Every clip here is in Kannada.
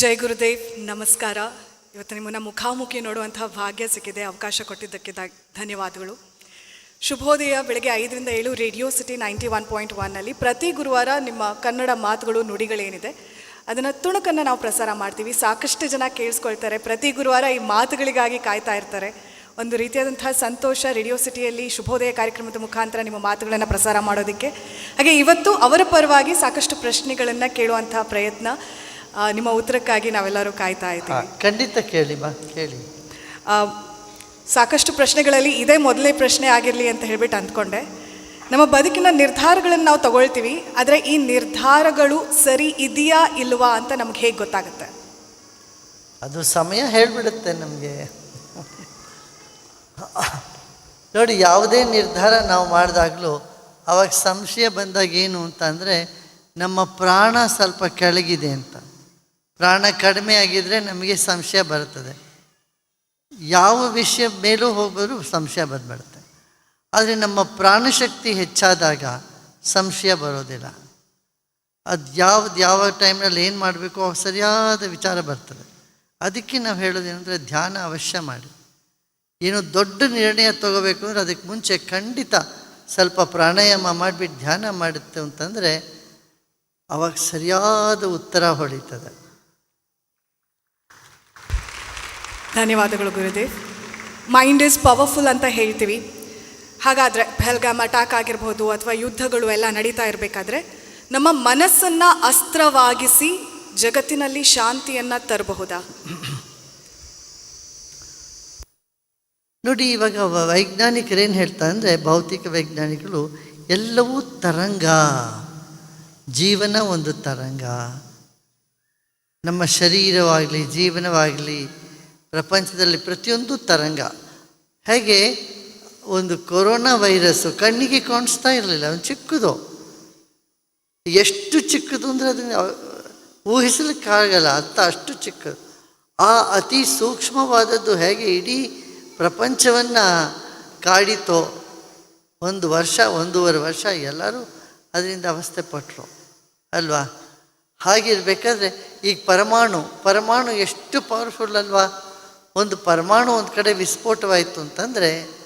ಜೈ ಗುರುದೇವ್, ನಮಸ್ಕಾರ. ಇವತ್ತು ನಿಮ್ಮನ್ನು ಮುಖಾಮುಖಿ ನೋಡುವಂತಹ ಭಾಗ್ಯ ಸಿಕ್ಕಿದೆ, ಅವಕಾಶ ಕೊಟ್ಟಿದ್ದಕ್ಕೆ ಧನ್ಯವಾದಗಳು. ಶುಭೋದಯ, ಬೆಳಗ್ಗೆ ಐದರಿಂದ ಏಳು, radio city ninety one point ಒನ್ನಲ್ಲಿ ಪ್ರತಿ ಗುರುವಾರ ನಿಮ್ಮ ಕನ್ನಡ ಮಾತುಗಳು, ನುಡಿಗಳೇನಿದೆ, ಅದನ್ನು ತುಣುಕನ್ನು ನಾವು ಪ್ರಸಾರ ಮಾಡ್ತೀವಿ. ಸಾಕಷ್ಟು ಜನ ಕೇಳಿಸ್ಕೊಳ್ತಾರೆ, ಪ್ರತಿ ಗುರುವಾರ ಈ ಮಾತುಗಳಿಗಾಗಿ ಕಾಯ್ತಾ ಇರ್ತಾರೆ. ಒಂದು ರೀತಿಯಾದಂತಹ ಸಂತೋಷ, ರೇಡಿಯೋ ಸಿಟಿಯಲ್ಲಿ ಶುಭೋದಯ ಕಾರ್ಯಕ್ರಮದ ಮುಖಾಂತರ ನಿಮ್ಮ ಮಾತುಗಳನ್ನು ಪ್ರಸಾರ ಮಾಡೋದಕ್ಕೆ. ಹಾಗೆ ಇವತ್ತು ಅವರ ಪರವಾಗಿ ಸಾಕಷ್ಟು ಪ್ರಶ್ನೆಗಳನ್ನು ಕೇಳುವಂತಹ ಪ್ರಯತ್ನ. ನಿಮ್ಮ ಉತ್ತರಕ್ಕಾಗಿ ನಾವೆಲ್ಲರೂ ಕಾಯ್ತಾ ಇದ್ದೀವಿ. ಖಂಡಿತ ಕೇಳಿ ಬಾ ಕೇಳಿ. ಆ, ಸಾಕಷ್ಟು ಪ್ರಶ್ನೆಗಳಲ್ಲಿ ಇದೇ ಮೊದಲನೇ ಪ್ರಶ್ನೆ ಆಗಿರಲಿ ಅಂತ ಹೇಳ್ಬಿಟ್ಟು ಅಂದ್ಕೊಂಡೆ. ನಮ್ಮ ಬದುಕಿನ ನಿರ್ಧಾರಗಳನ್ನು ನಾವು ತಗೊಳ್ತೀವಿ ಆದರೆ ಈ ನಿರ್ಧಾರಗಳು ಸರಿ ಇದೆಯಾ ಇಲ್ವಾ ಅಂತ ನಮ್ಗೆ ಹೇಗೆ ಗೊತ್ತಾಗುತ್ತೆ? ಅದು ಸಮಯ ಹೇಳಿಬಿಡುತ್ತೆ ನಮಗೆ. ನೋಡಿ ಯಾವುದೇ ನಿರ್ಧಾರ ನಾವು ಮಾಡಿದಾಗಲೂ ಅವಾಗ ಸಂಶಯ ಬಂದಾಗ ಏನು ಅಂತ ಅಂದರೆ ನಮ್ಮ ಪ್ರಾಣ ಸ್ವಲ್ಪ ಕೆಳಗಿದೆ ಅಂತ. ಪ್ರಾಣ ಕಡಿಮೆ ಆಗಿದ್ದರೆ ನಮಗೆ ಸಂಶಯ ಬರುತ್ತದೆ ಯಾವ ವಿಷಯ ಮೇಲೂ ಹೋಗೋದು ಸಂಶಯ ಬಂದ್ಬಿಡುತ್ತೆ. ಆದರೆ ನಮ್ಮ ಪ್ರಾಣಶಕ್ತಿ ಹೆಚ್ಚಾದಾಗ ಸಂಶಯ ಬರೋದಿಲ್ಲ. ಅದು ಯಾವ್ದು ಯಾವ ಟೈಮ್ನಲ್ಲಿ ಏನು ಮಾಡಬೇಕು ಸರಿಯಾದ ವಿಚಾರ ಬರ್ತದೆ. ಅದಕ್ಕೆ ನಾವು ಹೇಳೋದೇನೆಂದರೆ ಧ್ಯಾನ ಅವಶ್ಯ ಮಾಡಿ. ಏನು ದೊಡ್ಡ ನಿರ್ಣಯ ತಗೋಬೇಕು ಅಂದರೆ ಅದಕ್ಕೆ ಮುಂಚೆ ಖಂಡಿತ ಸ್ವಲ್ಪ ಪ್ರಾಣಾಯಾಮ ಮಾಡಿಬಿಟ್ಟು ಧ್ಯಾನ ಮಾಡುತ್ತೆ ಅಂತಂದರೆ ಅವಾಗ ಸರಿಯಾದ ಉತ್ತರ ಹೊಳಿತದೆ. ಧನ್ಯವಾದಗಳು ಗುರುದೇವ್ ಮೈಂಡ್ ಈಸ್ ಪವರ್ಫುಲ್ ಅಂತ ಹೇಳ್ತೀವಿ. ಹಾಗಾದರೆ ಬೆಲ್ಗಾಮ್ ಅಟ್ಯಾಕ್ ಆಗಿರ್ಬೋದು ಅಥವಾ ಯುದ್ಧಗಳು ಎಲ್ಲ ನಡೀತಾ ಇರಬೇಕಾದ್ರೆ ನಮ್ಮ ಮನಸ್ಸನ್ನು ಅಸ್ತ್ರವಾಗಿಸಿ ಜಗತ್ತಿನಲ್ಲಿ ಶಾಂತಿಯನ್ನು ತರಬಹುದಾ? ನೋಡಿ, ಇವಾಗ ವೈಜ್ಞಾನಿಕರೇನು ಹೇಳ್ತಾರೆ ಅಂದರೆ ಭೌತಿಕ ವೈಜ್ಞಾನಿಕರು ಎಲ್ಲವೂ ತರಂಗ. ಜೀವನ ಒಂದು ತರಂಗ. ನಮ್ಮ ಶರೀರವಾಗಲಿ, ಜೀವನವಾಗಲಿ ಪ್ರಪಂಚದಲ್ಲಿ ಪ್ರತಿಯೊಂದು ತರಂಗ. ಹೇಗೆ? ಒಂದು ಕೊರೋನಾ ವೈರಸ್ಸು ಕಣ್ಣಿಗೆ ಕಾಣಿಸ್ತಾ ಇರಲಿಲ್ಲ ಒಂದು ಚಿಕ್ಕದು. ಎಷ್ಟು ಚಿಕ್ಕದು ಅಂದರೆ ಅದನ್ನು ಊಹಿಸಲಿಕ್ಕಾಗಲ್ಲ, ಅಂತ ಅಷ್ಟು ಚಿಕ್ಕದು. ಆ ಅತಿ ಸೂಕ್ಷ್ಮವಾದದ್ದು ಹೇಗೆ ಇಡೀ ಪ್ರಪಂಚವನ್ನು ಕಾಡಿತೋ, ಒಂದು ವರ್ಷ, ಒಂದೂವರೆ ವರ್ಷ ಎಲ್ಲರೂ ಅದರಿಂದ ಅವಸ್ಥೆ ಪಟ್ಟರು ಅಲ್ವಾ? ಹಾಗಿರ್ಬೇಕಾದ್ರೆ ಈಗ ಪರಮಾಣು ಪರಮಾಣು ಎಷ್ಟು ಪವರ್ಫುಲ್ ಅಲ್ವಾ? ಒಂದು ಪರಮಾಣು ಒಂದು ಕಡೆ ವಿಸ್ಫೋಟವಾಯಿತು ಅಂತಂದರೆ,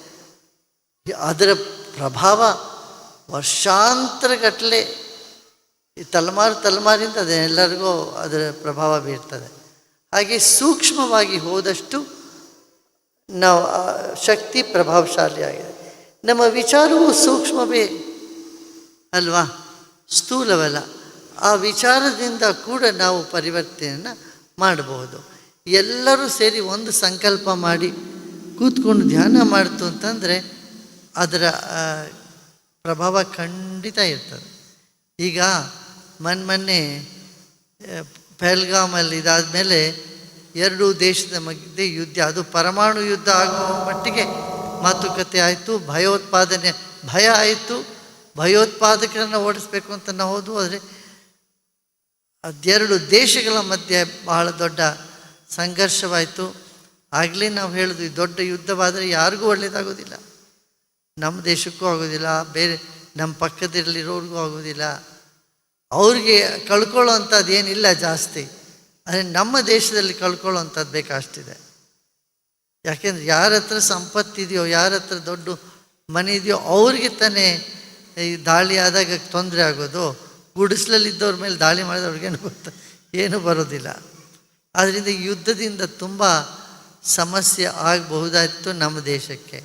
ಅದರ ಪ್ರಭಾವ ವರ್ಷಾಂತರಗಟ್ಟಲೆ ಈ ತಲೆಮಾರು ತಲೆಮಾರಿಂದ ಅದೆಲ್ಲರಿಗೂ ಅದರ ಪ್ರಭಾವ ಬೀರ್ತದೆ. ಹಾಗೆ ಸೂಕ್ಷ್ಮವಾಗಿ ಹೋದಷ್ಟು ನಾವು ಶಕ್ತಿ ಶಕ್ತಿ ಪ್ರಭಾವಶಾಲಿಯಾಗಿದೆ. ನಮ್ಮ ವಿಚಾರವೂ ಸೂಕ್ಷ್ಮವೇ ಅಲ್ವಾ? ಸ್ಥೂಲವಲ್ಲ. ಆ ವಿಚಾರದಿಂದ ಕೂಡ ನಾವು ಪರಿವರ್ತನೆಯನ್ನು ಮಾಡಬಹುದು. ಎಲ್ಲರೂ ಸೇರಿ ಒಂದು ಸಂಕಲ್ಪ ಮಾಡಿ ಕೂತ್ಕೊಂಡು ಧ್ಯಾನ ಮಾಡ್ತು ಅಂತಂದರೆ ಅದರ ಪ್ರಭಾವ ಖಂಡಿತ ಇರ್ತದೆ. ಈಗ ಮೊನ್ನೆ ಪೆಹಲ್ಗಾಮಲ್ಲಿ ಇದಾದ ಮೇಲೆ ಎರಡು ದೇಶದ ಮಧ್ಯೆ ಯುದ್ಧ, ಅದು ಪರಮಾಣು ಯುದ್ಧ ಆಗುವ ಮಟ್ಟಿಗೆ ಮಾತುಕತೆ ಆಯಿತು, ಭಯೋತ್ಪಾದನೆ, ಭಯ ಆಯಿತು, ಭಯೋತ್ಪಾದಕರನ್ನು ಓಡಿಸ್ಬೇಕು ಅಂತ ನಾವು ಹೋದ್ವು, ಆದರೆ ಅದೆರಡು ದೇಶಗಳ ಮಧ್ಯೆ ಬಹಳ ದೊಡ್ಡ ಸಂಘರ್ಷವಾಯಿತು. ಆಗಲೇ ನಾವು ಹೇಳಿದ್ವಿ ದೊಡ್ಡ ಯುದ್ಧವಾದರೆ ಯಾರಿಗೂ ಒಳ್ಳೆಯದಾಗೋದಿಲ್ಲ ನಮ್ಮ ದೇಶಕ್ಕೂ ಆಗೋದಿಲ್ಲ, ಬೇರೆ ನಮ್ಮ ಪಕ್ಕದಲ್ಲಿರೋರಿಗೂ ಆಗೋದಿಲ್ಲ. ಅವ್ರಿಗೆ ಕಳ್ಕೊಳ್ಳೋ ಅಂಥದ್ದು ಏನಿಲ್ಲ ಜಾಸ್ತಿ. ಆದರೆ ನಮ್ಮ ದೇಶದಲ್ಲಿ ಕಳ್ಕೊಳ್ಳೋ ಅಂಥದ್ದು ಬೇಕಷ್ಟಿದೆ ಯಾಕೆಂದ್ರೆ ಯಾರ ಹತ್ರ ಸಂಪತ್ತಿದೆಯೋ, ಯಾರ ಹತ್ರ ದೊಡ್ಡ ಮನೆ ಇದೆಯೋ, ಅವ್ರಿಗೆ ತಾನೇ ಈ ದಾಳಿ ಆದಾಗ ತೊಂದರೆ ಆಗೋದು. ಗುಡಿಸ್ಲಲ್ಲಿದ್ದವ್ರ ಮೇಲೆ ದಾಳಿ ಮಾಡಿದವ್ರಿಗೇನು ಗೊತ್ತ, ಏನೂ ಬರೋದಿಲ್ಲ. ಆದ್ದರಿಂದ ಯುದ್ಧದಿಂದ ತುಂಬ ಸಮಸ್ಯೆ ಆಗಬಹುದಾಯಿತು ನಮ್ಮ ದೇಶಕ್ಕೆ.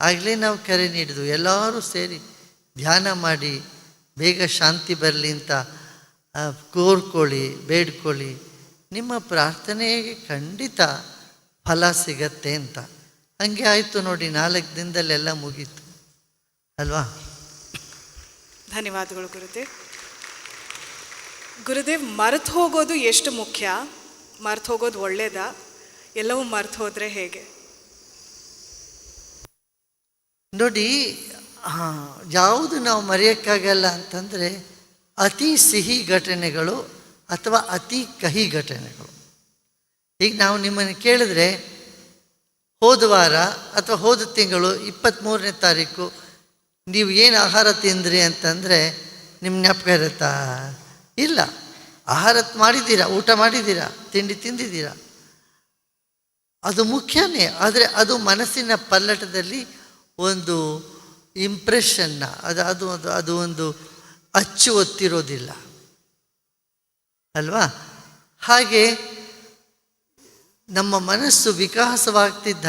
ಆಗಲೇ ನಾವು ಕರೆ ನೀಡಿದ್ವು, ಎಲ್ಲರೂ ಸೇರಿ ಧ್ಯಾನ ಮಾಡಿ, ಬೇಗ ಶಾಂತಿ ಬರಲಿ ಅಂತ ಕೋರ್ಕೊಳ್ಳಿ, ಬೇಡ್ಕೊಳ್ಳಿ. ನಿಮ್ಮ ಪ್ರಾರ್ಥನೆಗೆ ಖಂಡಿತ ಫಲ ಸಿಗತ್ತೆ ಅಂತ. ಹಂಗೆ ಆಯಿತು ನೋಡಿ, ನಾಲ್ಕು ದಿನದಲ್ಲೆಲ್ಲ ಮುಗೀತು. ಅಲ್ವಾ? ಧನ್ಯವಾದಗಳು ಗುರುದೇವ್. ಗುರುದೇವ್, ಮರೆತು ಹೋಗೋದು ಎಷ್ಟು ಮುಖ್ಯ? ಮರೆತು ಹೋಗೋದು ಒಳ್ಳೆಯದಾ ಎಲ್ಲವೂ ಮರ್ತು ಹೋದರೆ ಹೇಗೆ? ನೋಡಿ ಯಾವುದು ನಾವು ಮರೆಯೋಕ್ಕಾಗಲ್ಲ ಅಂತಂದರೆ ಅತಿ ಸಿಹಿ ಘಟನೆಗಳು ಅಥವಾ ಅತಿ ಕಹಿ ಘಟನೆಗಳು. ಈಗ ನಾವು ನಿಮ್ಮನ್ನು ಕೇಳಿದ್ರೆ ಹೋದ ವಾರ ಅಥವಾ ಹೋದ ತಿಂಗಳು ಇಪ್ಪತ್ತ್ಮೂರನೇ ತಾರೀಕು ನೀವು ಏನು ಆಹಾರ ತಿಂದ್ರಿ ಅಂತಂದರೆ ನಿಮ್ಮ ಜ್ಞಾಪಕ ಇರುತ್ತಾ? ಇಲ್ಲ. ಆಹಾರ ಮಾಡಿದ್ದೀರಾ, ಊಟ ಮಾಡಿದ್ದೀರಾ, ತಿಂಡಿ ತಿಂದಿದ್ದೀರಾ? ಅದು ಮುಖ್ಯನೇ, ಆದರೆ ಅದು ಮನಸ್ಸಿನ ಪಲ್ಲಟದಲ್ಲಿ ಒಂದು ಇಂಪ್ರೆಷನ್ನ ಅದು ಅದು ಅದು ಅದು ಒಂದು ಅಚ್ಚು ಒತ್ತಿರೋದಿಲ್ಲ. ಅಲ್ವಾ? ಹಾಗೆ ನಮ್ಮ ಮನಸ್ಸು ವಿಕಾಸವಾಗ್ತಿದ್ದ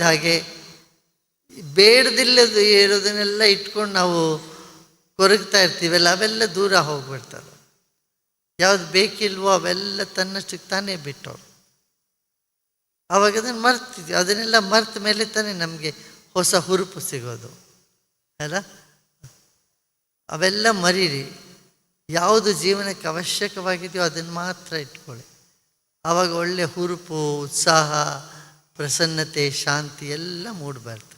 ಹಾಗೆ, ಬೇಡದಿಲ್ಲದ ಇರೋದನ್ನೆಲ್ಲ ಇಟ್ಕೊಂಡು ನಾವು ಕೊರಗ್ತಾ ಇರ್ತೀವಲ್ಲ, ಅವೆಲ್ಲ ದೂರ ಹೋಗ್ಬಿಡ್ತವೆ. ಯಾವ್ದು ಬೇಕಿಲ್ವೋ ಅವೆಲ್ಲ ತನ್ನಷ್ಟಕ್ಕೆ ತಾನೇ ಬಿಟ್ಟವ್ರು. ಅವಾಗ ಅದನ್ನು ಮರ್ತಿದ್ವಿ. ಅದನ್ನೆಲ್ಲ ಮರ್ತ ಮೇಲೆ ತಾನೇ ನಮಗೆ ಹೊಸ ಹುರುಪು ಸಿಗೋದು. ಅಲ್ಲ? ಅವೆಲ್ಲ ಮರೀರಿ. ಯಾವುದು ಜೀವನಕ್ಕೆ ಅವಶ್ಯಕವಾಗಿದೆಯೋ ಅದನ್ನು ಮಾತ್ರ ಇಟ್ಕೊಳ್ಳಿ. ಆವಾಗ ಒಳ್ಳೆ ಹುರುಪು, ಉತ್ಸಾಹ, ಪ್ರಸನ್ನತೆ, ಶಾಂತಿ ಎಲ್ಲ ಮೂಡಿಬರ್ತದೆ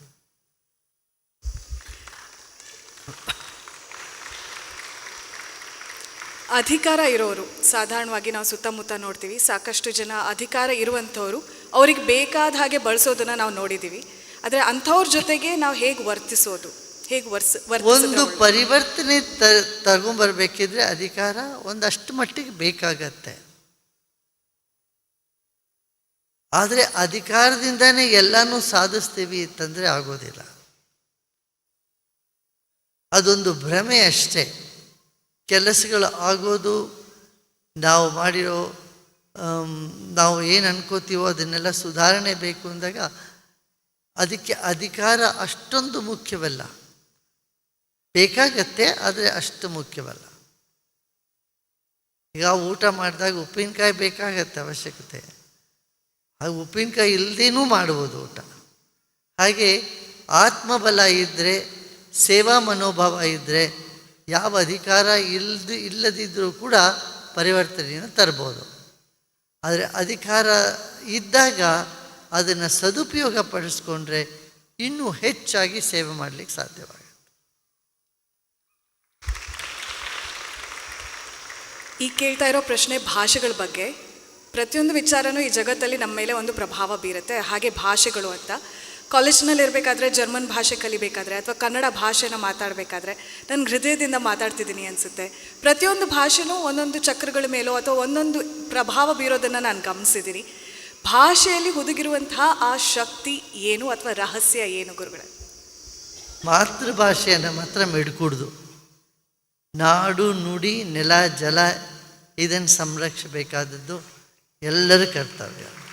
ಅಧಿಕಾರ ಇರೋರು ಸಾಧಾರಣವಾಗಿ ನಾವು ಸುತ್ತಮುತ್ತ ನೋಡ್ತೀವಿ ಸಾಕಷ್ಟು ಜನ ಅಧಿಕಾರ ಇರುವಂಥವ್ರು ಅವ್ರಿಗೆ ಬೇಕಾದ ಹಾಗೆ ಬಳಸೋದನ್ನ ನಾವು ನೋಡಿದ್ದೀವಿ. ಆದರೆ ಅಂಥವ್ರ ಜೊತೆಗೆ ನಾವು ಹೇಗೆ ವರ್ತಿಸೋದು ಹೇಗೆ ವರ್ಸ್ ಒಂದು ಪರಿವರ್ತನೆ ತ ತಗೊಂಬರ್ಬೇಕಿದ್ರೆ ಅಧಿಕಾರ ಒಂದಷ್ಟು ಮಟ್ಟಿಗೆ ಬೇಕಾಗತ್ತೆ. ಆದರೆ ಅಧಿಕಾರದಿಂದನೇ ಎಲ್ಲನೂ ಸಾಧಿಸ್ತೀವಿ ಅಂತಂದರೆ ಆಗೋದಿಲ್ಲ. ಅದೊಂದು ಭ್ರಮೆ ಅಷ್ಟೇ. ಕೆಲಸಗಳು ಆಗೋದು ನಾವು ಮಾಡಿರೋ ನಾವು ಏನು ಅನ್ಕೋತೀವೋ ಅದನ್ನೆಲ್ಲ ಸುಧಾರಣೆ ಬೇಕು ಅಂದಾಗ ಅದಕ್ಕೆ ಅಧಿಕಾರ ಅಷ್ಟೊಂದು ಮುಖ್ಯವಲ್ಲ. ಬೇಕಾಗತ್ತೆ, ಆದರೆ ಅಷ್ಟು ಮುಖ್ಯವಲ್ಲ. ಈಗ ಊಟ ಮಾಡಿದಾಗ ಉಪ್ಪಿನಕಾಯಿ ಬೇಕಾಗತ್ತೆ ಅವಶ್ಯಕತೆ. ಆ ಉಪ್ಪಿನಕಾಯಿ ಇಲ್ಲದೇನೂ ಮಾಡ್ಬೋದು ಊಟ. ಹಾಗೆ ಆತ್ಮಬಲ ಇದ್ದರೆ ಸೇವಾ ಮನೋಭಾವ ಇದ್ದರೆ ಯಾವ ಅಧಿಕಾರ ಇಲ್ಲದ ಇಲ್ಲದಿದ್ದರೂ ಕೂಡ ಪರಿವರ್ತನೆಯನ್ನು ತರ್ಬೋದು. ಆದರೆ ಅಧಿಕಾರ ಇದ್ದಾಗ ಅದನ್ನು ಸದುಪಯೋಗ ಪಡಿಸ್ಕೊಂಡ್ರೆ ಇನ್ನೂ ಹೆಚ್ಚಾಗಿ ಸೇವೆ ಮಾಡಲಿಕ್ಕೆ ಸಾಧ್ಯವಾಗುತ್ತೆ. ಈ ಕೇಳ್ತಾ ಇರೋ ಪ್ರಶ್ನೆ ಭಾಷೆಗಳ ಬಗ್ಗೆ. ಪ್ರತಿಯೊಂದು ವಿಚಾರನೂ ಈ ಜಗತ್ತಲ್ಲಿ ನಮ್ಮ ಮೇಲೆ ಒಂದು ಪ್ರಭಾವ ಬೀರುತ್ತೆ. ಹಾಗೆ ಭಾಷೆಗಳು ಅಂತ. ಕಾಲೇಜ್ನಲ್ಲಿ ಇರಬೇಕಾದ್ರೆ ಜರ್ಮನ್ ಭಾಷೆ ಕಲಿಬೇಕಾದ್ರೆ ಅಥವಾ ಕನ್ನಡ ಭಾಷೆನ ಮಾತಾಡಬೇಕಾದ್ರೆ ನನ್ನ ಹೃದಯದಿಂದ ಮಾತಾಡ್ತಿದ್ದೀನಿ ಅನಿಸುತ್ತೆ. ಪ್ರತಿಯೊಂದು ಭಾಷೆನೂ ಒಂದೊಂದು ಚಕ್ರಗಳ ಮೇಲೋ ಅಥವಾ ಒಂದೊಂದು ಪ್ರಭಾವ ಬೀರೋದನ್ನು ನಾನು ಗಮನಿಸಿದ್ದೀನಿ ಭಾಷೆಯಲ್ಲಿ ಹುದುಗಿರುವಂತಹ ಆ ಶಕ್ತಿ ಏನು ಅಥವಾ ರಹಸ್ಯ ಏನು ಗುರುಗಳೇ? ಮಾತೃಭಾಷೆಯನ್ನು ಮಾತ್ರ ಮಿಡ್ಕೂಡ್ದು. ನಾಡು, ನುಡಿ, ನೆಲ, ಜಲ ಇದನ್ನು ಸಂರಕ್ಷಿಸಬೇಕಾದದ್ದು ಎಲ್ಲರ ಕರ್ತವ್ಯ.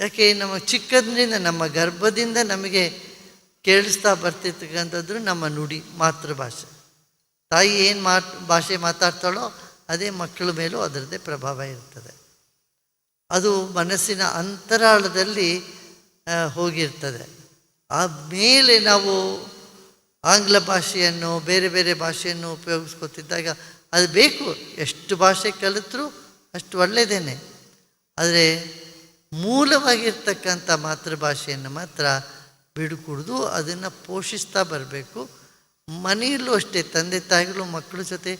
ಯಾಕೆ ನಮ್ಮ ಚಿಕ್ಕದ್ರಿಂದ, ನಮ್ಮ ಗರ್ಭದಿಂದ ನಮಗೆ ಕೇಳಿಸ್ತಾ ಬರ್ತಿರ್ತಕ್ಕಂಥದ್ದು ನಮ್ಮ ನುಡಿ ಮಾತೃಭಾಷೆ. ತಾಯಿ ಏನು ಮಾತ್, ಭಾಷೆ ಮಾತಾಡ್ತಾಳೋ ಅದೇ ಮಕ್ಕಳ ಮೇಲೂ ಅದರದ್ದೇ ಪ್ರಭಾವ ಇರ್ತದೆ. ಅದು ಮನಸ್ಸಿನ ಅಂತರಾಳದಲ್ಲಿ ಹೋಗಿರ್ತದೆ. ಆ ಮೇಲೆ ನಾವು ಆಂಗ್ಲ ಭಾಷೆಯನ್ನು, ಬೇರೆ ಬೇರೆ ಭಾಷೆಯನ್ನು ಉಪಯೋಗಿಸ್ಕೊತಿದ್ದಾಗ ಅದು ಬೇಕು. ಎಷ್ಟು ಭಾಷೆ ಕಲಿತರೂ ಅಷ್ಟು ಒಳ್ಳೆಯದೇನೆ ಆದರೆ ಮೂಲವಾಗಿರ್ತಕ್ಕಂಥ ಮಾತೃಭಾಷೆಯನ್ನು ಮಾತ್ರ ಬಿಡುಕುಡ್ದು, ಅದನ್ನು ಪೋಷಿಸ್ತಾ ಬರಬೇಕು. ಮನೆಯಲ್ಲೂ ಅಷ್ಟೇ, ತಂದೆ ತಾಯಿಗಳು ಮಕ್ಕಳ ಜೊತೆ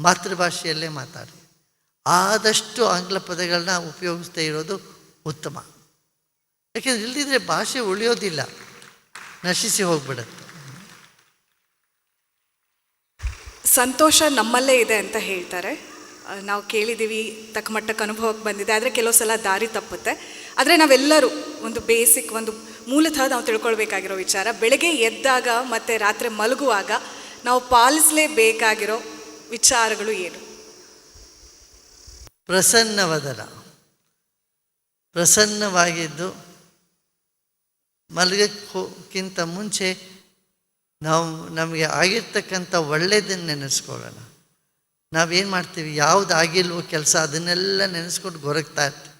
ಮಾತೃಭಾಷೆಯಲ್ಲೇ ಮಾತಾಡಿ ಆದಷ್ಟು ಆಂಗ್ಲ ಪದಗಳನ್ನ ಉಪಯೋಗಿಸ್ತಾ ಇರೋದು ಉತ್ತಮ. ಯಾಕೆಂದ್ರೆ ಇಲ್ಲದಿದ್ದರೆ ಭಾಷೆ ಉಳಿಯೋದಿಲ್ಲ. ನಶಿಸಿ ಹೋಗ್ಬಿಡುತ್ತೆ. ಸಂತೋಷ ನಮ್ಮಲ್ಲೇ ಇದೆ ಅಂತ ಹೇಳ್ತಾರೆ. ನಾವು ಕೇಳಿದ್ದೀವಿ ತಕ್ಕಮಟ್ಟಕ್ಕೆ ಅನುಭವಕ್ಕೆ ಬಂದಿದೆ. ಆದರೆ ಕೆಲವು ಸಲ ದಾರಿ ತಪ್ಪುತ್ತೆ. ಆದರೆ ನಾವೆಲ್ಲರೂ ಒಂದು ಬೇಸಿಕ್ ಒಂದು ಮೂಲತಃ ನಾವು ತಿಳ್ಕೊಳ್ಬೇಕಾಗಿರೋ ವಿಚಾರ. ಬೆಳಗ್ಗೆ ಎದ್ದಾಗ ಮತ್ತು ರಾತ್ರಿ ಮಲಗುವಾಗ ನಾವು ಪಾಲಿಸಲೇಬೇಕಾಗಿರೋ ವಿಚಾರಗಳು ಏನು? ಪ್ರಸನ್ನವದನ. ಪ್ರಸನ್ನವಾಗಿದ್ದು ಮಲಗಕ್ಕಿಂತ ಮುಂಚೆ ನಾವು ನಮಗೆ ಆಗಿರ್ತಕ್ಕಂಥ ಒಳ್ಳೆಯದನ್ನು ನೆನೆಸ್ಕೊಳ್ಳೋಣ. ನಾವೇನು ಮಾಡ್ತೀವಿ? ಯಾವ್ದು ಆಗಿಲ್ವೋ ಕೆಲಸ ಅದನ್ನೆಲ್ಲ ನೆನೆಸ್ಕೊಂಡು ಗೊರಗ್ತಾ ಇರ್ತೀವಿ.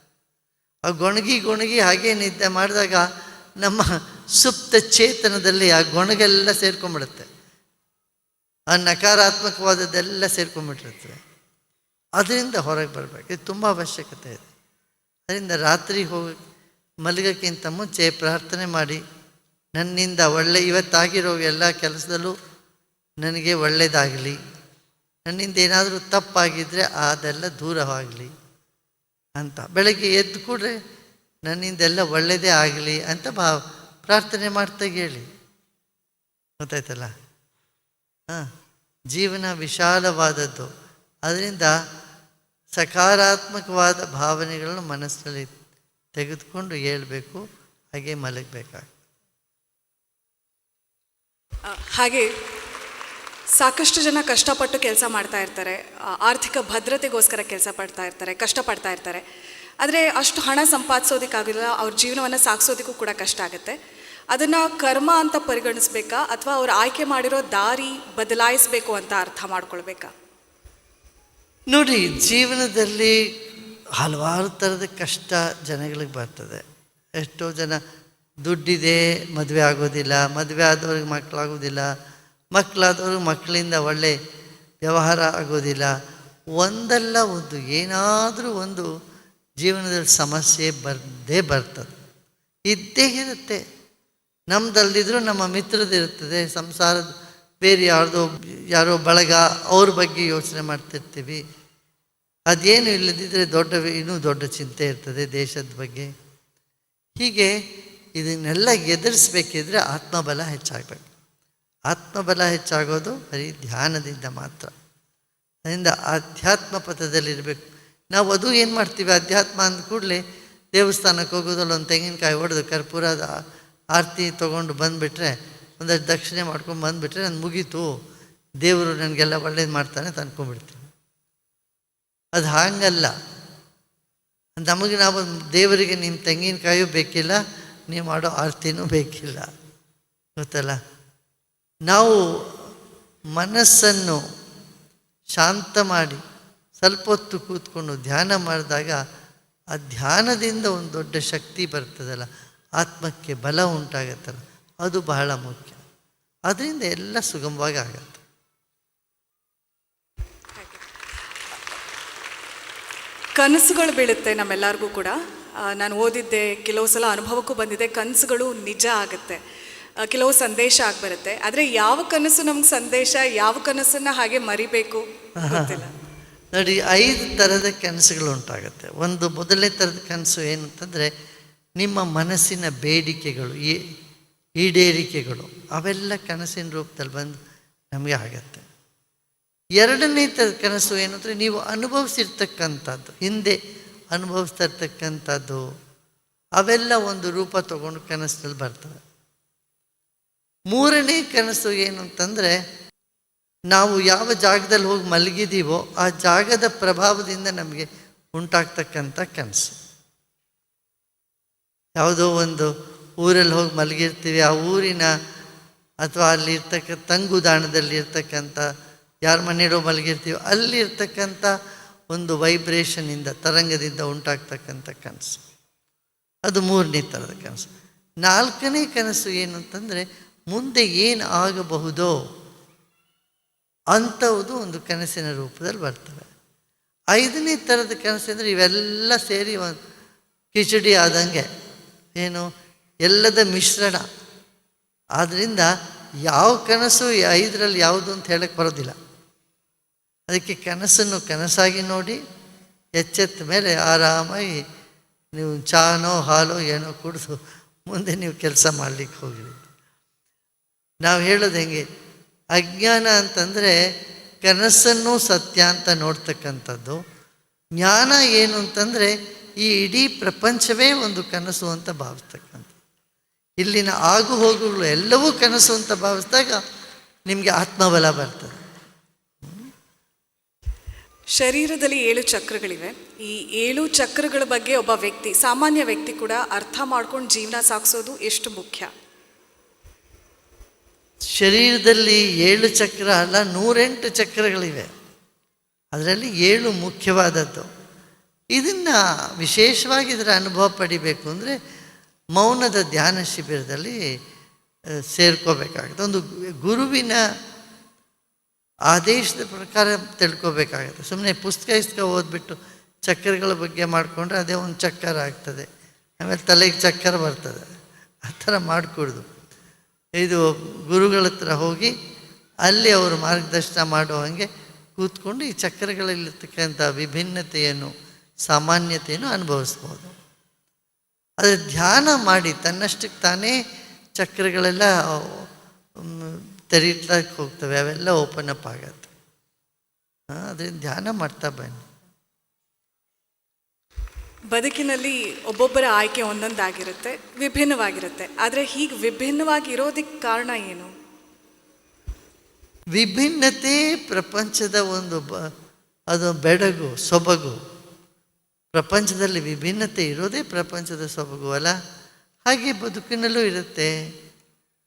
ಆ ಗೊಣಗಿ ಗೊಣಗಿ ಹಾಗೆ ನಿದ್ದೆ ಮಾಡಿದಾಗ ನಮ್ಮ ಸುಪ್ತ ಚೇತನದಲ್ಲಿ ಆ ಗೊಣಗೆಲ್ಲ ಸೇರ್ಕೊಂಡ್ಬಿಡುತ್ತೆ. ಆ ನಕಾರಾತ್ಮಕವಾದದ್ದೆಲ್ಲ ಸೇರ್ಕೊಂಡ್ಬಿಟ್ಟಿರ್ತದೆ ಅದರಿಂದ ಹೊರಗೆ ಬರಬೇಕು. ಇದು ತುಂಬ ಅವಶ್ಯಕತೆ ಇದೆ. ಅದರಿಂದ ರಾತ್ರಿ ಹೋಗಿ ಮಲಗೋಕ್ಕಿಂತ ಮುಂಚೆ ಪ್ರಾರ್ಥನೆ ಮಾಡಿ, ನನ್ನಿಂದ ಒಳ್ಳೆ ಇವತ್ತಾಗಿರೋ ಎಲ್ಲ ಕೆಲಸದಲ್ಲೂ ನನಗೆ ಒಳ್ಳೆಯದಾಗಲಿ ನನ್ನಿಂದ ಏನಾದರೂ ತಪ್ಪಾಗಿದ್ದರೆ ಅದೆಲ್ಲ ದೂರವಾಗಲಿ ಅಂತ. ಬೆಳಗ್ಗೆ ಎದ್ದು ನನ್ನಿಂದ ನನ್ನಿಂದೆಲ್ಲ ಒಳ್ಳೆಯದೇ ಆಗಲಿ ಅಂತ ಭಾವ ಪ್ರಾರ್ಥನೆ ಮಾಡ್ತಾ ಹೇಳಿ ಗೊತ್ತಾಯ್ತಲ್ಲ? ಹಾಂ, ಜೀವನ ವಿಶಾಲವಾದದ್ದು. ಅದರಿಂದ ಸಕಾರಾತ್ಮಕವಾದ ಭಾವನೆಗಳನ್ನು ಮನಸ್ಸಿನಲ್ಲಿ ತೆಗೆದುಕೊಂಡು ಹೇಳಬೇಕು, ಹಾಗೆ ಮಲಗಬೇಕಾಗ್ತದೆ. ಹಾಗೆ ಸಾಕಷ್ಟು ಜನ ಕಷ್ಟಪಟ್ಟು ಕೆಲಸ ಮಾಡ್ತಾ ಇರ್ತಾರೆ. ಆರ್ಥಿಕ ಭದ್ರತೆಗೋಸ್ಕರ ಕೆಲಸ ಪಡ್ತಾ ಇರ್ತಾರೆ, ಕಷ್ಟಪಡ್ತಾ ಇರ್ತಾರೆ. ಆದರೆ ಅಷ್ಟು ಹಣ ಸಂಪಾದಿಸೋದಕ್ಕಾಗಿಲ್ಲ, ಅವ್ರ ಜೀವನವನ್ನು ಸಾಗಿಸೋದಕ್ಕೂ ಕೂಡ ಕಷ್ಟ ಆಗುತ್ತೆ. ಅದನ್ನು ಕರ್ಮ ಅಂತ ಪರಿಗಣಿಸ್ಬೇಕಾ ಅಥವಾ ಅವ್ರು ಆಯ್ಕೆ ಮಾಡಿರೋ ದಾರಿ ಬದಲಾಯಿಸಬೇಕು ಅಂತ ಅರ್ಥ ಮಾಡ್ಕೊಳ್ಬೇಕಾ? ನೋಡಿ, ಜೀವನದಲ್ಲಿ ಹಲವಾರು ಥರದ ಕಷ್ಟ ಜನಗಳಿಗೆ ಬರ್ತದೆ. ಎಷ್ಟೋ ಜನ ದುಡ್ಡಿದೆ, ಮದುವೆ ಆಗೋದಿಲ್ಲ, ಮದುವೆ ಆದವ್ರಿಗೆ ಮಕ್ಕಳಾಗೋದಿಲ್ಲ ಮಕ್ಕಳಾದವ್ರಿಗೆ ಮಕ್ಕಳಿಂದ ಒಳ್ಳೆ ವ್ಯವಹಾರ ಆಗೋದಿಲ್ಲ. ಒಂದಲ್ಲ ಒಂದು, ಏನಾದರೂ ಒಂದು ಜೀವನದಲ್ಲಿ ಸಮಸ್ಯೆ ಬರ್ದೇ ಬರ್ತದೆ. ಇದ್ದೇ ಇರುತ್ತೆ. ನಮ್ದಲ್ದಿದ್ರೂ ನಮ್ಮ ಮಿತ್ರದಿರುತ್ತದೆ. ಸಂಸಾರದ ಬೇರೆ ಯಾರ್ದೋ, ಯಾರೋ ಬಳಗ ಅವ್ರ ಬಗ್ಗೆ ಯೋಚನೆ ಮಾಡ್ತಿರ್ತೀವಿ. ಅದೇನು ಇಲ್ಲದಿದ್ದರೆ ದೊಡ್ಡ, ಇನ್ನೂ ದೊಡ್ಡ ಚಿಂತೆ ಇರ್ತದೆ ದೇಶದ ಬಗ್ಗೆ. ಹೀಗೆ ಇದನ್ನೆಲ್ಲ ಎದುರಿಸ್ಬೇಕಿದ್ರೆ ಆತ್ಮಬಲ ಹೆಚ್ಚಾಗಬೇಕು. ಆತ್ಮಬಲ ಹೆಚ್ಚಾಗೋದು ಬರೀ ಧ್ಯಾನದಿಂದ ಮಾತ್ರ. ಅದರಿಂದ ಆಧ್ಯಾತ್ಮ ಪಥದಲ್ಲಿರಬೇಕು ನಾವು ಅದು ಏನು ಮಾಡ್ತೀವಿ? ಅಧ್ಯಾತ್ಮ ಅಂದ ಕೂಡಲೇ ದೇವಸ್ಥಾನಕ್ಕೆ ಹೋಗೋದಲ್ಲ, ಒಂದು ತೆಂಗಿನಕಾಯಿ ಹೊಡೆದು ಕರ್ಪೂರದ ಆರತಿ ತೊಗೊಂಡು ಬಂದುಬಿಟ್ರೆ, ಒಂದಷ್ಟು ದಕ್ಷಿಣೆ ಮಾಡ್ಕೊಂಡು ಬಂದುಬಿಟ್ರೆ ನಾನು ಮುಗೀತು. ದೇವರು ನನಗೆಲ್ಲ ಒಳ್ಳೇದು ಮಾಡ್ತಾನೆ ಅಂತ ಅಂದ್ಕೊಂಡ್ಬಿಡ್ತೀನಿ ಅದು ಹಾಗಲ್ಲ. ನಮಗೆ ನಾವು ದೇವರಿಗೆ ನಿಮ್ಮ ತೆಂಗಿನಕಾಯೂ ಬೇಕಿಲ್ಲ ನೀವು ಮಾಡೋ ಆರತಿನೂ ಬೇಕಿಲ್ಲ. ಗೊತ್ತಲ್ಲ? ನಾವು ಮನಸ್ಸನ್ನು ಶಾಂತ ಮಾಡಿ ಸ್ವಲ್ಪ ಹೊತ್ತು ಕೂತ್ಕೊಂಡು ಧ್ಯಾನ ಮಾಡಿದಾಗ ಆ ಧ್ಯಾನದಿಂದ ಒಂದು ದೊಡ್ಡ ಶಕ್ತಿ ಬರ್ತದಲ್ಲ, ಆತ್ಮಕ್ಕೆ ಬಲ ಉಂಟಾಗತ್ತಲ್ಲ, ಅದು ಬಹಳ ಮುಖ್ಯ. ಅದರಿಂದ ಎಲ್ಲ ಸುಗಮವಾಗಿ ಆಗತ್ತೆ. ಕನಸುಗಳು ಬೀಳುತ್ತೆ ನಮ್ಮೆಲ್ಲರಿಗೂ ಕೂಡ. ನಾನು ಓದಿದ್ದೆ, ಕೆಲವು ಸಲ ಅನುಭವಕ್ಕೂ ಬಂದಿದೆ ಕನಸುಗಳು ನಿಜ ಆಗುತ್ತೆ. ಕೆಲವು ಸಂದೇಶ ಆಗ್ಬರುತ್ತೆ. ಆದರೆ ಯಾವ ಕನಸು ನಮ್ಗೆ ಸಂದೇಶ ಯಾವ ಕನಸನ್ನ ಹಾಗೆ ಮರಿಬೇಕು ಗೊತ್ತಿಲ್ಲ. ನೋಡಿ ಐದು ಥರದ ಕನಸುಗಳು ಉಂಟಾಗುತ್ತೆ. ಒಂದು ಮೊದಲನೇ ಥರದ ಕನಸು ಏನಂತಂದರೆ ನಿಮ್ಮ ಮನಸ್ಸಿನ ಬೇಡಿಕೆಗಳು ಈ ಈಡೇರಿಕೆಗಳು ಅವೆಲ್ಲ ಕನಸಿನ ರೂಪದಲ್ಲಿ ಬಂದು ನಮಗೆ ಆಗತ್ತೆ. ಎರಡನೇ ಥರದ ಕನಸು ಏನಂದರೆ ನೀವು ಅನುಭವಿಸಿರ್ತಕ್ಕಂಥದ್ದು ಹಿಂದೆ ಅನುಭವಿಸ್ತಾ ಇರ್ತಕ್ಕಂಥದ್ದು ಅವೆಲ್ಲ ಒಂದು ರೂಪ ತಗೊಂಡು ಕನಸಿನಲ್ಲಿ ಬರ್ತವೆ. ಮೂರನೇ ಕನಸು ಏನು ಅಂತಂದರೆ ನಾವು ಯಾವ ಜಾಗದಲ್ಲಿ ಹೋಗಿ ಮಲಗಿದ್ದೀವೋ ಆ ಜಾಗದ ಪ್ರಭಾವದಿಂದ ನಮಗೆ ಉಂಟಾಗ್ತಕ್ಕಂಥ ಕನಸು. ಯಾವುದೋ ಒಂದು ಊರಲ್ಲಿ ಹೋಗಿ ಮಲಗಿರ್ತೀವಿ, ಆ ಊರಿನ ಅಥವಾ ಅಲ್ಲಿ ಇರ್ತಕ್ಕ ತಂಗುದಾಣದಲ್ಲಿ ಇರ್ತಕ್ಕಂಥ, ಯಾರ ಮನೆಯಲ್ಲೋ ಮಲಗಿರ್ತೀವಿ, ಅಲ್ಲಿ ಇರ್ತಕ್ಕಂಥ ಒಂದು ವೈಬ್ರೇಷನಿಂದ ತರಂಗದಿಂದ ಉಂಟಾಗ್ತಕ್ಕಂಥ ಕನಸು. ಅದು ಮೂರನೇ ಥರದ ಕನಸು. ನಾಲ್ಕನೇ ಕನಸು ಏನು ಅಂತಂದರೆ ಮುಂದೆ ಏನು ಆಗಬಹುದೋ ಅಂಥವುದು ಒಂದು ಕನಸಿನ ರೂಪದಲ್ಲಿ ಬರ್ತವೆ. ಐದನೇ ಥರದ ಕನಸು ಅಂದರೆ ಇವೆಲ್ಲ ಸೇರಿ ಒಂದು ಕಿಚಡಿ ಆದಂಗೆ. ಏನು? ಎಲ್ಲದ ಮಿಶ್ರಣ. ಆದ್ದರಿಂದ ಯಾವ ಕನಸು ಐದರಲ್ಲಿ ಯಾವುದು ಅಂತ ಹೇಳಕ್ಕೆ ಬರೋದಿಲ್ಲ. ಅದಕ್ಕೆ ಕನಸನ್ನು ಕನಸಾಗಿ ನೋಡಿ, ಎಚ್ಚೆತ್ತ ಮೇಲೆ ಆರಾಮಾಗಿ ನೀವು ಚಾನೋ ಹಾಲೋ ಏನೋ ಕುಡಿದು ಮುಂದೆ ನೀವು ಕೆಲಸ ಮಾಡಲಿಕ್ಕೆ ಹೋಗಿರಿ. ನಾವು ಹೇಳೋದು ಹೆಂಗೆ? ಅಜ್ಞಾನ ಅಂತಂದರೆ ಕನಸನ್ನು ಸತ್ಯ ಅಂತ ನೋಡ್ತಕ್ಕಂಥದ್ದು. ಜ್ಞಾನ ಏನು ಅಂತಂದರೆ ಈ ಇಡೀ ಪ್ರಪಂಚವೇ ಒಂದು ಕನಸು ಅಂತ ಭಾವಿಸ್ತಕ್ಕಂಥದ್ದು. ಇಲ್ಲಿನ ಆಗು ಹೋಗುಗಳು ಎಲ್ಲವೂ ಕನಸು ಅಂತ ಭಾವಿಸಿದಾಗ ನಿಮಗೆ ಆತ್ಮಬಲ ಬರ್ತದೆ. ಶರೀರದಲ್ಲಿ ಏಳು ಚಕ್ರಗಳಿವೆ. ಈ ಏಳು ಚಕ್ರಗಳ ಬಗ್ಗೆ ಒಬ್ಬ ವ್ಯಕ್ತಿ, ಸಾಮಾನ್ಯ ವ್ಯಕ್ತಿ ಕೂಡ ಅರ್ಥ ಮಾಡ್ಕೊಂಡು ಜೀವನ ಸಾಗಿಸೋದು ಎಷ್ಟು ಮುಖ್ಯ? ಶರೀರದಲ್ಲಿ ಏಳು ಚಕ್ರ ಅಲ್ಲ, ನೂರೆಂಟು ಚಕ್ರಗಳಿವೆ. ಅದರಲ್ಲಿ ಏಳು ಮುಖ್ಯವಾದದ್ದು. ಇದನ್ನು ವಿಶೇಷವಾಗಿ ಇದರ ಅನುಭವ ಪಡಿಬೇಕು ಅಂದರೆ ಮೌನದ ಧ್ಯಾನ ಶಿಬಿರದಲ್ಲಿ ಸೇರ್ಕೋಬೇಕಾಗುತ್ತೆ. ಒಂದು ಗುರುವಿನ ಆದೇಶದ ಪ್ರಕಾರ ತಿಳ್ಕೋಬೇಕಾಗುತ್ತೆ. ಸುಮ್ಮನೆ ಪುಸ್ತಕ ಇಸ್ಕ ಓದ್ಬಿಟ್ಟು ಚಕ್ರಗಳ ಬಗ್ಗೆ ಮಾಡಿಕೊಂಡ್ರೆ ಅದೇ ಒಂದು ಚಕ್ಕರ ಆಗ್ತದೆ. ಆಮೇಲೆ ತಲೆಗೆ ಚಕ್ಕರ ಬರ್ತದೆ. ಆ ಥರ ಮಾಡಿಕೊಡ್ದು. ಇದು ಗುರುಗಳ ಹತ್ರ ಹೋಗಿ ಅಲ್ಲಿ ಅವರು ಮಾರ್ಗದರ್ಶನ ಮಾಡೋ ಹಾಗೆ ಕೂತ್ಕೊಂಡು ಈ ಚಕ್ರಗಳಲ್ಲಿರ್ತಕ್ಕಂಥ ವಿಭಿನ್ನತೆಯನ್ನು, ಸಾಮಾನ್ಯತೆಯನ್ನು ಅನುಭವಿಸ್ಬೋದು. ಆದರೆ ಧ್ಯಾನ ಮಾಡಿ ತನ್ನಷ್ಟಕ್ಕೆ ತಾನೇ ಚಕ್ರಗಳೆಲ್ಲ ತೆರೀತಾ ಹೋಗ್ತವೆ, ಅವೆಲ್ಲ ಓಪನ್ ಅಪ್ ಆಗತ್ತೆ. ಅದರಿಂದ ಧ್ಯಾನ ಮಾಡ್ತಾ ಬನ್ನಿ. ಬದುಕಿನಲ್ಲಿ ಒಬ್ಬೊಬ್ಬರ ಆಯ್ಕೆ ಒಂದೊಂದಾಗಿರುತ್ತೆ, ವಿಭಿನ್ನವಾಗಿರುತ್ತೆ. ಆದರೆ ಹೀಗೆ ವಿಭಿನ್ನವಾಗಿ ಇರೋದಕ್ಕೆ ಕಾರಣ ಏನು? ವಿಭಿನ್ನತೆ ಪ್ರಪಂಚದ ಒಂದು ಬ, ಅದು ಬೆಡಗು, ಸೊಬಗು. ಪ್ರಪಂಚದಲ್ಲಿ ವಿಭಿನ್ನತೆ ಇರೋದೇ ಪ್ರಪಂಚದ ಸೊಬಗು ಅಲ್ಲ? ಹಾಗೆ ಬದುಕಿನಲ್ಲೂ ಇರುತ್ತೆ.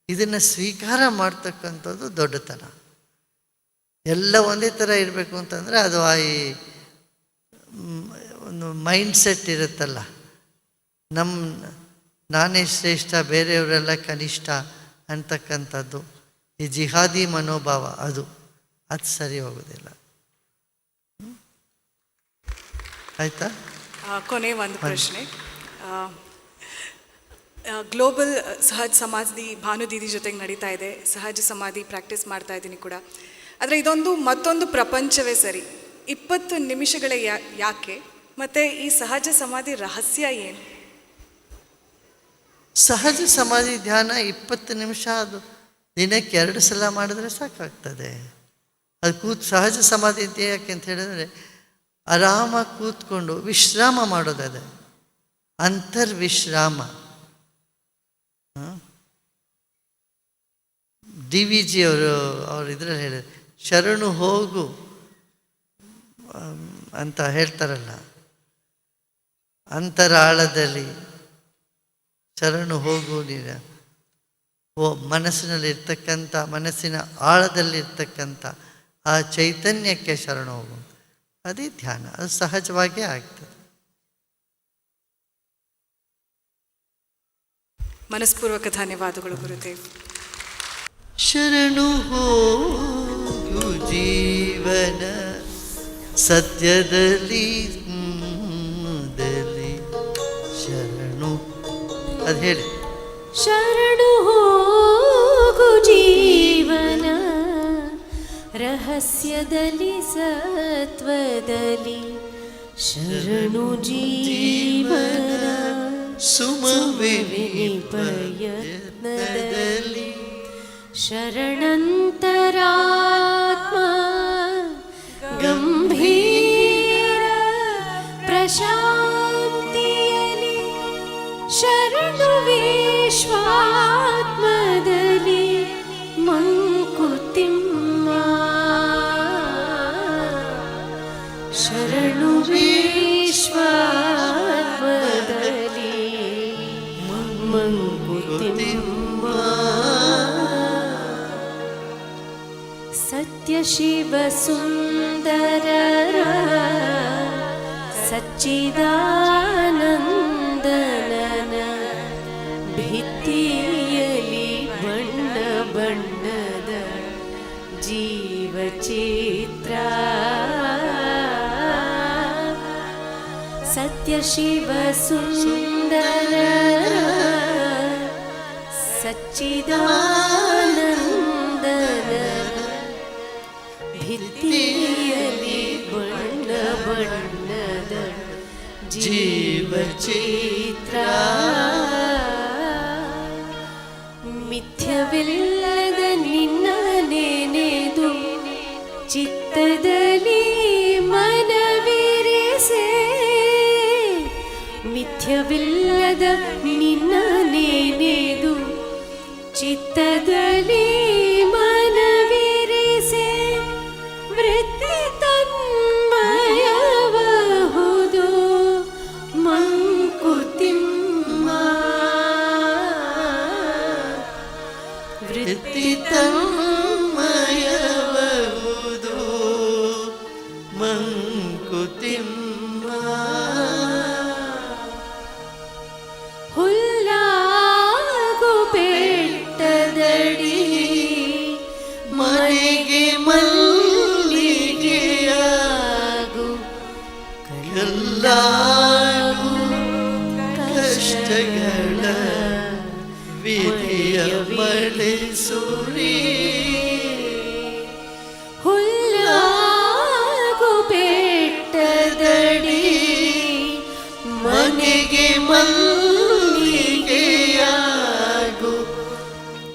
ಇದನ್ನು ಸ್ವೀಕಾರ ಮಾಡ್ತಕ್ಕಂಥದ್ದು ದೊಡ್ಡತನ. ಎಲ್ಲ ಒಂದೇ ಥರ ಇರಬೇಕು ಅಂತಂದರೆ ಅದು ಆ ಒಂದು ಮೈಂಡ್ ಸೆಟ್ ಇರುತ್ತಲ್ಲ. ನಮ್ಮ ನಾನೇ ಶ್ರೇಷ್ಠ ಬೇರೆಯವರೆಲ್ಲ ಕನಿಷ್ಠ ಅಂತಕ್ಕಂಥದ್ದು. ಈ ಜಿಹಾದಿ ಮನೋಭಾವ ಅದು. ಅದು ಸರಿ ಹೋಗೋದಿಲ್ಲ. ಆಯಿತಾ? ಕೊನೆ ಒಂದು ಪ್ರಶ್ನೆ. ಗ್ಲೋಬಲ್ ಸಹಜ ಸಮಾಧಿ ಭಾನು ದೀದಿ ಜೊತೆಗೆ ನಡೀತಾ ಇದೆ. ಸಹಜ ಸಮಾಧಿ ಪ್ರಾಕ್ಟೀಸ್ ಮಾಡ್ತಾ ಇದ್ದೀನಿ ಕೂಡ. ಆದರೆ ಇದೊಂದು ಮತ್ತೊಂದು ಪ್ರಪಂಚವೇ ಸರಿ. ಇಪ್ಪತ್ತು ನಿಮಿಷಗಳೇ ಯಾ ಯಾಕೆ? ಮತ್ತು ಈ ಸಹಜ ಸಮಾಧಿ ರಹಸ್ಯ ಏನು? ಸಹಜ ಸಮಾಧಿ ಧ್ಯಾನ ಇಪ್ಪತ್ತು ನಿಮಿಷ, ಅದು ದಿನಕ್ಕೆ ಎರಡು ಸಲ ಮಾಡಿದ್ರೆ ಸಾಕಾಗ್ತದೆ. ಅದು ಕೂತ್ ಸಹಜ ಸಮಾಧಿ ಅಂತ ಯಾಕೆ ಅಂತ ಹೇಳಿದ್ರೆ ಆರಾಮಾಗಿ ಕೂತ್ಕೊಂಡು ವಿಶ್ರಾಮ ಮಾಡೋದದೆ ಅಂತರ್ವಿಶ್ರಾಮ. ಡಿ ವಿ ಜಿ ಅವರು ಅವ್ರು ಇದ್ರಲ್ಲಿ ಹೇಳಿದ್ರು, ಶರಣು ಹೋಗು ಅಂತ ಹೇಳ್ತಾರಲ್ಲ. ಅಂತರಾಳದಲ್ಲಿ ಶರಣು ಹೋಗು ನೀನು ಓ ಮನಸ್ಸಿನಲ್ಲಿರ್ತಕ್ಕಂಥ ಮನಸ್ಸಿನ ಆಳದಲ್ಲಿರ್ತಕ್ಕಂಥ ಆ ಚೈತನ್ಯಕ್ಕೆ ಶರಣು ಹೋಗು. ಅದೇ ಧ್ಯಾನ ಅದು ಸಹಜವಾಗೇ ಆಗ್ತದೆ. ಮನಸ್ಪೂರ್ವಕ ಧನ್ಯವಾದಗಳು ಗುರುದೇವ್. ಶರಣು ಹೋಗು ಜೀವನ ಸತ್ಯದಲ್ಲಿ ಅದು ಹೇಳಿ. ಶರಣು ಹೋಗು ಜೀವನ ರಹಸ್ಯದಲ್ಲಿ ಸತ್ವದಲ್ಲಿ. ಶರಣು ಜೀವನ ಸುಮವಿನಿಪಯತ್ನದಲ್ಲಿ ಶರಣಂತರಾತ್ಮ स्वात्मदरि मङ्गुतिम् शरणुवेश्वामदरेम्ब सत्यशिवसुन्दर सच्चिदानन्द सत्यशिवसुन्दर सच्चिदानन्दर भित्तियलि बण्ण बण्णद जीवचित्रा मिथ्यविल्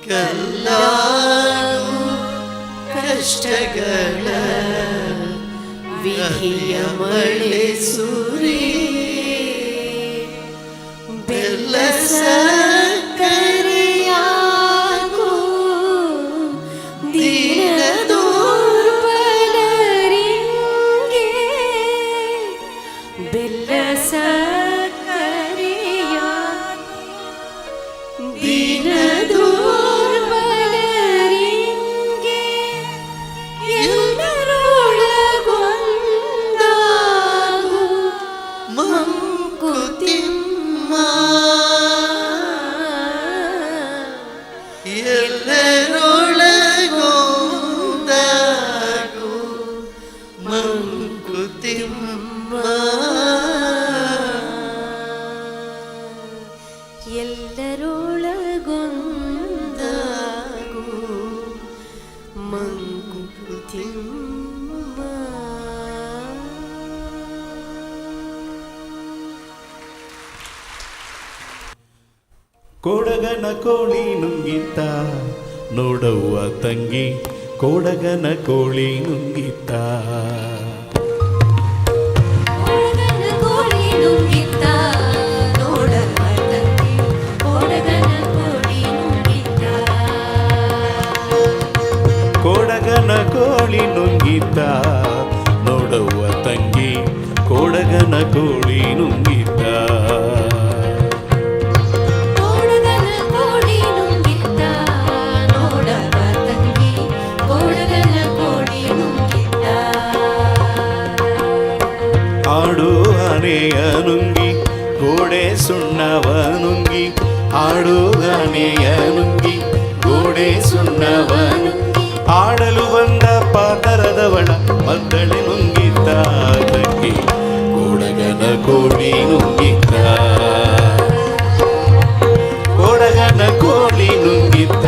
ಕಲ್ಲಾನು ಕಷ್ಟಗಳ ವಿಧಿಯ ಮಳೆ ಸುರಿ ಬೆಲ್ಲ ಮಂಕುತಿಮ್ಮ ಎಲ್ಲರೊಳಗೊಂದಾಗು ಕೊಡಗನ ಕೋಳಿ ನುಂಗಿತ್ತ ನೋಡವ್ವ ತಂಗಿ ಕೊಡಗನ ಕೋಳಿ ನುಂಗಿತ್ತ ನುಂಗಿತ್ತ ನೋಡವ ತಂಗಿ ಕೊಡಗನ ಕೋಳಿ ನುಂಗಿತ್ತ ಆಡು ಆನೆಯ ನುಂಗಿ ಗೋಡೆ ಸುಣ್ಣವ ನುಂಗಿ ಆಡು ಆನೆಯ ನುಂಗಿ ಗೋಡೆ ಸುಣ್ಣವ ನುಂಗಿ ಆಡಲು ಬಂದ ಪಾತರದವಳ ಮದ್ದಳೆ ನುಂಗಿದ್ದ ಅದಕ್ಕೆ ಕೊಡಗನ ಕೋಳಿ ನುಂಗಿದ್ದ. ಕೊಡಗನ ಕೋಳಿ ನುಂಗಿದ್ದ.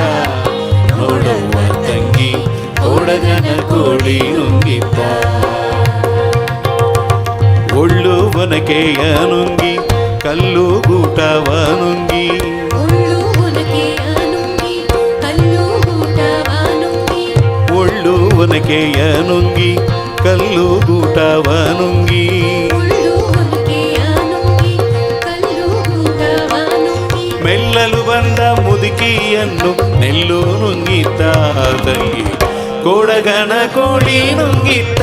ನೋಡುವ ತಂಗಿ, ಕೊಡಗನ ಕೋಳಿ ನುಂಗಿದ್ದ. ಒಳ್ಳು ಬನಕೆಯ ನುಂಗಿ, ಕಲ್ಲು ಗೂಟವ ನುಂಗಿ. ಒಳ್ಳು ಬನಕೆಯ ನುಂಗಿ ಕಲ್ಲು ಗೂಟವ ನುಂಗಿ ಉಳ್ಳು ಉನಕೆಯ ನುಂಗಿ ಕಲ್ಲು ಗೂಟವ ನುಂಗಿ ಮೆಲ್ಲಲು ಬಂದ ಮುದುಕಿಯನ್ನು ನೆಲ್ಲು ನುಂಗಿತ್ತ ತಂಗಿ ಕೊಡಗನ ಕೋಳಿ ನುಂಗಿತ್ತ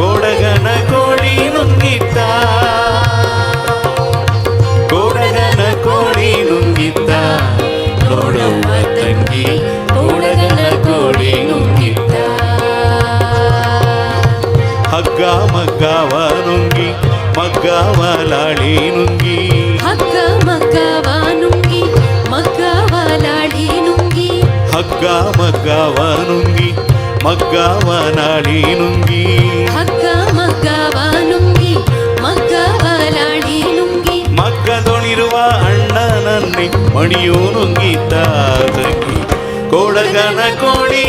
ಕೊಡಗನ ಕೋಳಿ ನುಂಗಿತ್ತ ನುಂಗಿತ್ತ ಹಗ್ಗ ಮಗ್ಗವ ನುಂಗಿ ಮಗ್ಗವ ಲಾಳಿ ನುಂಗಿ. ಹಗ್ಗ ಮಗ್ಗವ ನುಂಗಿ ಮಗ್ಗವ ಲಾಡಿ ನುಂಗಿ. ಹಗ್ಗ ಮಗ್ಗವ ನುಂಗಿ ಮಗ್ಗವ ನಾಳಿ ನುಂಗಿ. ಹಗ್ಗ ಮಗ್ಗವ ನುಂಗಿ ಮಗ್ಗವ ಲಾಡಿ ನುಂಗಿ. ಮಗ್ಗದೊಳಿರುವ ಅಣ್ಣನನ್ನೇ ಮಣಿಯು ನುಂಗಿದ್ದ ತಂಗಿ ಕೊಡಗನ ಕೋಳಿ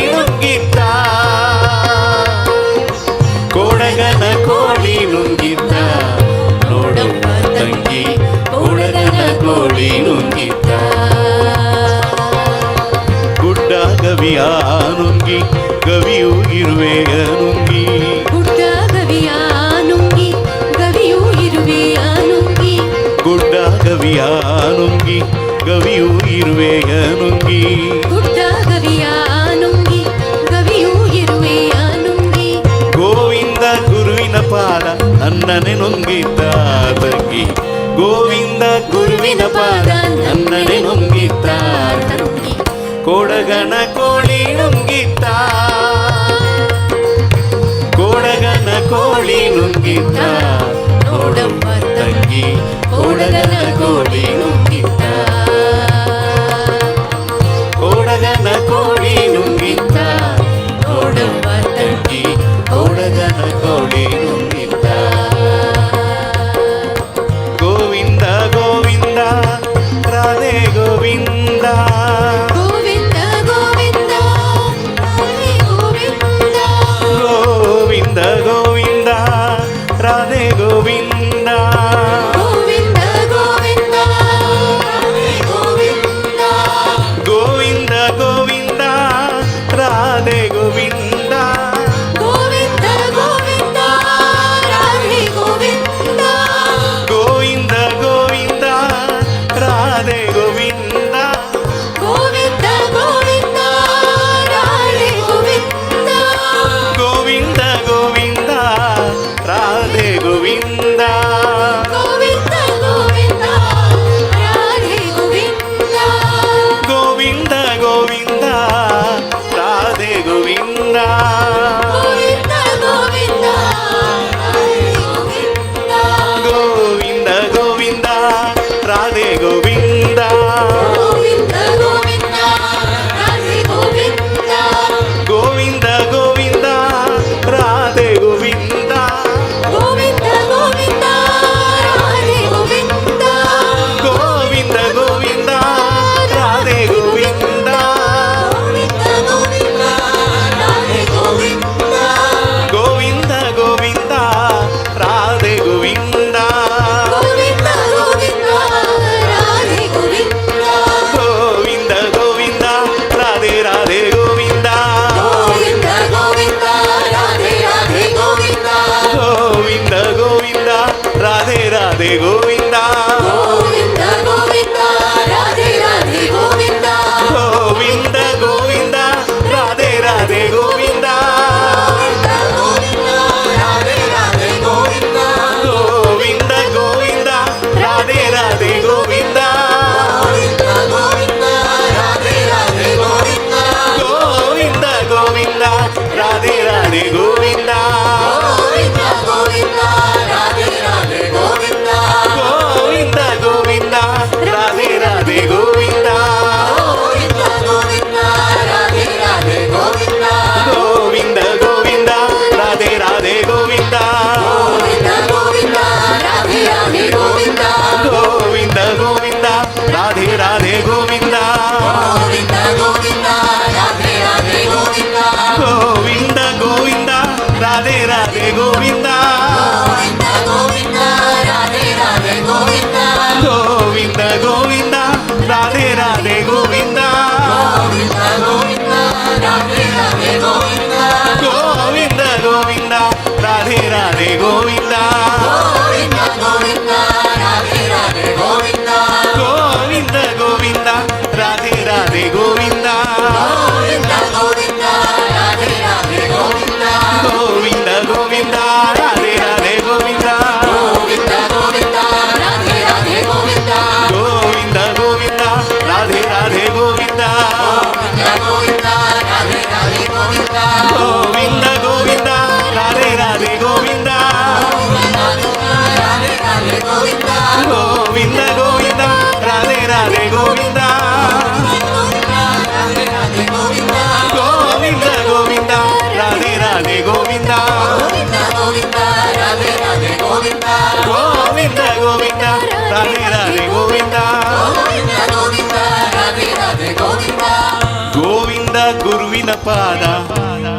ಪಾದ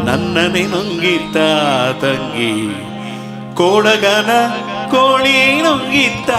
ನನ್ನನೆ ನುಂಗಿತ್ತ ತಂಗಿ ಕೋಡಗನ ಕೋಳಿ ನುಂಗಿತ್ತ